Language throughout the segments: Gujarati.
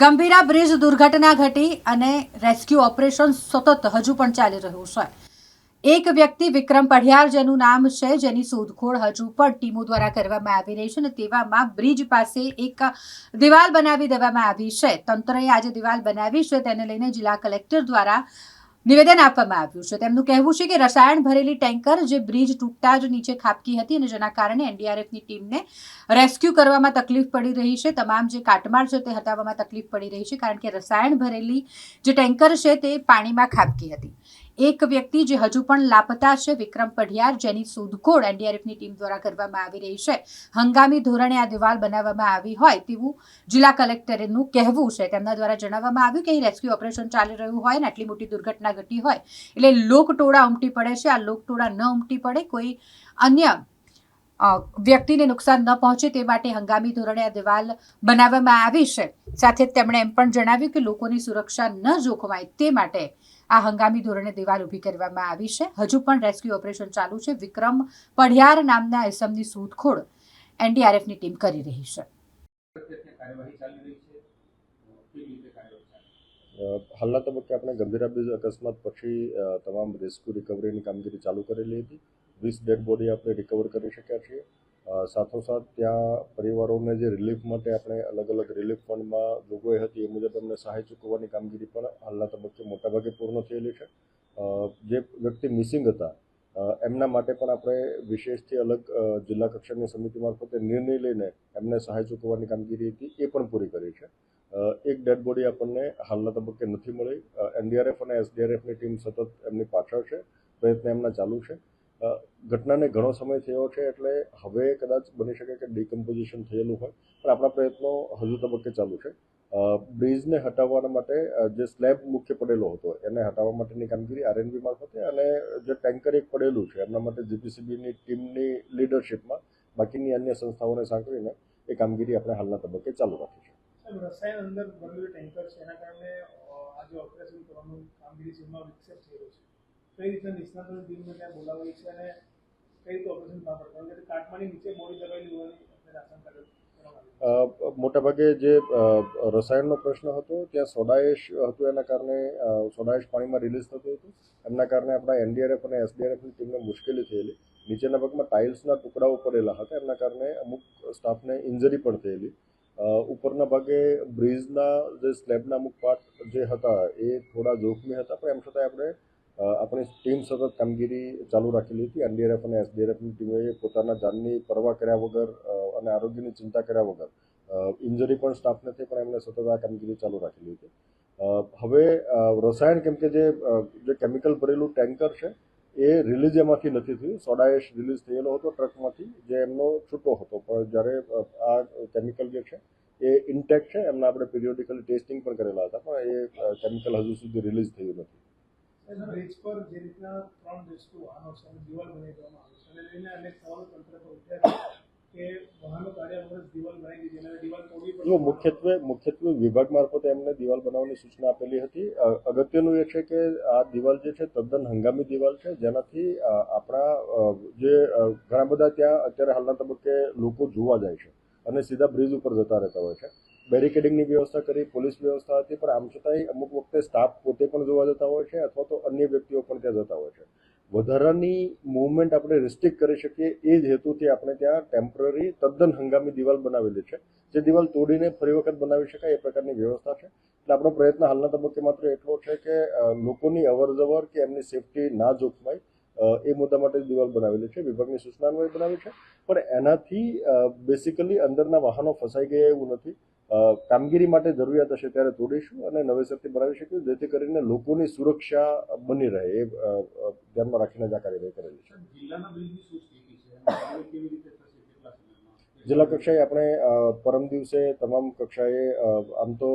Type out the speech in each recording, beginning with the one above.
ગંભીરા બ્રિજ દુર્ઘટના ઘટી અને રેસ્ક્યુ ઓપરેશન સતત હજુ પણ ચાલી રહ્યું છે. એક વ્યક્તિ વિક્રમ પઢિયાર જેનું નામ છે, જેની શોધખોળ હજુ પણ ટીમો દ્વારા કરવામાં આવી રહી છે અને તેવામાં બ્રિજ પાસે એક દિવાલ બનાવી દેવામાં આવી છે. તંત્રએ આજે દિવાલ બનાવી છે, તેને લઈને જિલ્લા કલેક્ટર દ્વારા નિવેદન આપવામાં આવ્યું છે. તેમનું કહેવું છે કે રસાયણ ભરેલી ટેન્કર જે બ્રિજ તૂટતા જ નીચે ખાબકી હતી અને જેના કારણે એનડીઆરએફની ટીમને રેસ્ક્યુ કરવામાં તકલીફ પડી રહી છે. તમામ જે કાટમાળ છે તે હટાવવામાં તકલીફ પડી રહી છે કારણ કે રસાયણ ભરેલી જે ટેન્કર છે તે પાણીમાં ખાબકી હતી. એક વ્યક્તિ જે હજુ પણ લાપતા છે, વિક્રમ પઢિયાર, જેની શોધખોળ એનડીઆરએફની ટીમ દ્વારા કરવામાં આવી રહી છે. હંગામી ધોરણે આ દિવાલ બનાવવામાં આવી હોય તેવું જિલ્લા કલેક્ટરનું કહેવું છે. તેમના દ્વારા જણાવવામાં આવ્યું કે અહીં રેસ્ક્યુ ઓપરેશન ચાલી રહ્યું હોય ને આટલી મોટી દુર્ઘટના ઘટી હોય, એટલે લોકટોળા ઉમટી પડે છે. આ લોકટોળા ન ઉમટી પડે, કોઈ અન્ય વ્યક્તિને નુકસાન ન પહોંચે તે માટે હંગામી ધોરણે આ દિવાલ બનાવવામાં આવી છે. સાથે તેમણે એમ પણ જણાવ્યું કે લોકોની સુરક્ષા ન જોખમાય તે માટે આ હંગામી ધોરણે દિવાલ ઊભી કરવામાં આવી છે. હજુ પણ રેસ્ક્યુ ઓપરેશન ચાલુ છે. વિક્રમ પઢિયાર નામના એસમની શોધખોળ એનડીઆરએફની ટીમ કરી રહી છે. હાલના તબક્કે આપણે ગંભીર અકસ્માત પછી તમામ રેસ્ક્યુ, રિકવરીની કામગીરી ચાલુ કરેલી હતી. વીસ ડેડ બોડી આપણે રિકવર કરી શક્યા છીએ. સાથોસાથ ત્યાં પરિવારોને જે રિલીફ માટે આપણે અલગ અલગ રિલીફ ફંડમાં જોગવાઈ હતી એ મુજબ એમને સહાય ચૂકવવાની કામગીરી પણ હાલના તબક્કે મોટાભાગે પૂર્ણ થયેલી છે. જે વ્યક્તિ મિસિંગ હતા એમના માટે પણ આપણે વિશેષથી અલગ જિલ્લા કક્ષાની સમિતિ મારફતે નિર્ણય લઈને એમને સહાય ચૂકવવાની કામગીરી હતી એ પણ પૂરી કરી છે. એક ડેડ બોડી આપણને હાલના તબક્કે નથી મળી. એનડીઆરએફ અને એસડીઆરએફની ટીમ સતત એમની પાછળ છે. પ્રયત્ન એમના ચાલુ છે. ઘટનાને ઘણો સમય થયો છે એટલે હવે કદાચ બની શકે કે ડિકમ્પોઝિશન થયેલું હોય. પણ આપણા પ્રયત્નો હજુ તબક્કે ચાલુ છે. બ્રિજને હટાવવા માટે જે સ્લેબ મુખ્ય પડેલો હતો, એને હટાવવા માટેની કામગીરી આરએનબી મારફતે અને જે ટેન્કર એક પડેલું છે, એમના માટે જીપીસીબીની ટીમની લીડરશિપમાં બાકીની અન્ય સંસ્થાઓને સાંકળીને એ કામગીરી આપણે હાલના તબક્કે ચાલુ રાખી છે. રસાયણ અંદર ટેન્કર છે, એના કારણે આજે ઓપરેશન કરવાનું કામગીરી જેમાં વિક્ષેપ થયેલો છે. કઈ રીતે નિષ્ણાતોની ટીમને ત્યાં બોલાવી છે અને કઈ રીતે ઓપરેશન પાર પડે? કારણ કે કાટમાની નીચે બોડી દબાયેલી હોવાની મોટાભાગે જે રસાયણનો પ્રશ્ન હતો, ત્યાં સોડાએશ હતું એના કારણે સોડાએશ પાણીમાં રિલીઝ થતું હતું. એમના કારણે આપણા એનડીઆરએફ અને એસડીઆરએફની ટીમને મુશ્કેલી થયેલી. નીચેના ભાગમાં ટાઇલ્સના ટુકડાઓ પડેલા હતા, એમના કારણે અમુક સ્ટાફને ઇન્જરી પણ થયેલી. ઉપરના ભાગે બ્રિજના જે સ્લેબના અમુક પાર્ટ જે હતા, એ થોડા જોખમી હતા, પણ એમ છતાંય આપણે આપણી ટીમ સતત કામગીરી ચાલુ રાખેલી હતી. એનડીઆરએફ અને એસડીઆરએફની ટીમોએ પોતાના જાનની પરવા કર્યા વગર અને આરોગ્યની ચિંતા કર્યા વગર ઇન્જરી પણ સ્ટાફને થઈ, પણ એમણે સતત આ કામગીરી ચાલુ રાખેલી હતી. હવે રસાયણ કેમ કે જે જે કેમિકલ ભરેલું ટેન્કર છે, એ રિલીઝ એમાંથી નથી થયું. સોડાએશ રિલીઝ થયેલો હતો ટ્રકમાંથી, જે એમનો છૂટો હતો. પણ જ્યારે આ કેમિકલ જે છે, એ ઇન્ટેક છે, એમના આપણે પીરિયોડિકલી ટેસ્ટિંગ પણ કરેલા હતા, પણ એ કેમિકલ હજુ સુધી રિલીઝ થયું નથી. બ્રિજ પર જે રીતના ત્રણ રેસ્ક્યુ વાહનો છે અને દિવાલ બનાવી દેવામાં આવે છે. અને લઈને અનેક સવાલો તંત્ર પર ઉઠ્યા કે જો મુખ્યત્વે મુખ્યત્વે વિભાગ મારફતે એમને દિવાલ બનાવવાની સૂચના આપેલી હતી. અગત્યનું એ છે કે આ દિવાલ જે છે તદ્દન હંગામી દિવાલ છે. જેનાથી આપણા જે ઘણા બધા ત્યાં અત્યારે હાલના તબક્કે લોકો જોવા જાય છે અને સીધા બ્રિજ ઉપર જતા રહેતા હોય છે. બેરિકેડિંગની વ્યવસ્થા કરી, પોલીસ વ્યવસ્થા હતી, પણ આમ છતાંય અમુક વખતે સ્ટાફ પોતે પણ જોવા જતા હોય છે અથવા તો અન્ય વ્યક્તિઓ પણ ત્યાં જતા હોય છે. વધારાની મુવમેન્ટ આપણે રિસ્ટ્રિક્ટ કરી શકીએ એ જ હેતુથી આપણે ત્યાં ટેમ્પરરી તદ્દન હંગામી દિવાલ બનાવેલી છે. જે દિવાલ તોડીને ફરી વખત બનાવી શકાય એ પ્રકારની વ્યવસ્થા છે. એટલે આપણો પ્રયત્ન હાલના તબક્કે માત્ર એટલો છે કે લોકોની અવર જવર કે એમની સેફટી ના જોખમાય એ મુદ્દા માટે દિવાલ બનાવેલી છે. વિભાગની સૂચના અન્વયે બનાવી છે. પણ એનાથી બેસિકલી અંદરના વાહનો ફસાઈ ગયા એવું નથી. કામગીરી માટે જરૂરિયાત હશે ત્યારે તોડીશું અને નવેસરથી બનાવી શકીશું જેથી કરીને લોકોની સુરક્ષા બની રહે એ ધ્યાનમાં રાખીને જ આ કાર્યવાહી કરેલી છે. જિલ્લા કક્ષાએ આપણે પરમ દિવસે તમામ કક્ષાએ આમ તો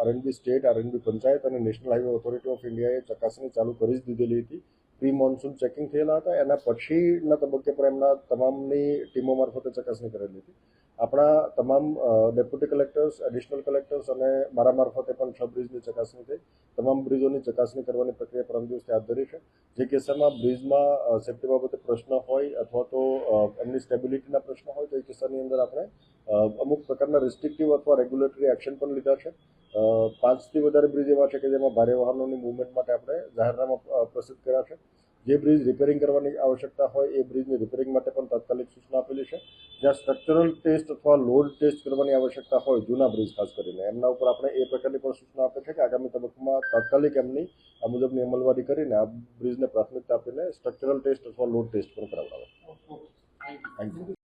આરએનબી સ્ટેટ આરએનબી પંચાયત અને નેશનલ હાઈવે ઓથોરિટી ઓફ ઇન્ડિયાએ ચકાસણી ચાલુ કરી જ દીધેલી હતી. પ્રી મોન્સૂન ચેકિંગ થયેલા હતા. એના પછીના તબક્કે પણ એમના તમામની ટીમો મારફતે ચકાસણી કરેલી હતી. આપણા તમામ ડેપ્યુટી કલેક્ટર્સ, એડિશનલ કલેક્ટર્સ અને મારા મારફતે પણ છ બ્રિજની ચકાસણી થઈ. તમામ બ્રિજોની ચકાસણી કરવાની પ્રક્રિયા પરમ દિવસે હાથ ધરી છે. જે કિસ્સામાં બ્રિજમાં સેફ્ટી બાબતે પ્રશ્ન હોય અથવા તો એમની સ્ટેબિલિટીના પ્રશ્ન હોય, તો એ કિસ્સાની અંદર આપણે અમુક પ્રકારના રિસ્ટ્રિક્ટિવ અથવા રેગ્યુલેટરી એક્શન પણ લીધા છે. પાંચથી વધારે બ્રિજ એવા છે કે જેમાં ભારે વાહનોની મુવમેન્ટ માટે આપણે જાહેરનામા પ્રસિદ્ધ કર્યા છે. જે બ્રિજ રિપેરિંગ કરવાની આવશ્યકતા હોય એ બ્રિજની રિપેરિંગ માટે પણ તાત્કાલિક સૂચના આપેલી છે. જ્યાં સ્ટ્રક્ચરલ ટેસ્ટ અથવા લોડ ટેસ્ટ કરવાની આવશ્યકતા હોય જૂના બ્રિજ ખાસ કરીને. એમના ઉપર આપણે એ પ્રકારની પણ સૂચના આપે છે કે આગામી તબક્કામાં તાત્કાલિક એમની આ મુજબની અમલવારી કરીને આ બ્રિજને પ્રાથમિકતા આપીને સ્ટ્રક્ચરલ ટેસ્ટ અથવા લોડ ટેસ્ટ પણ કરાવડાવે. Thank you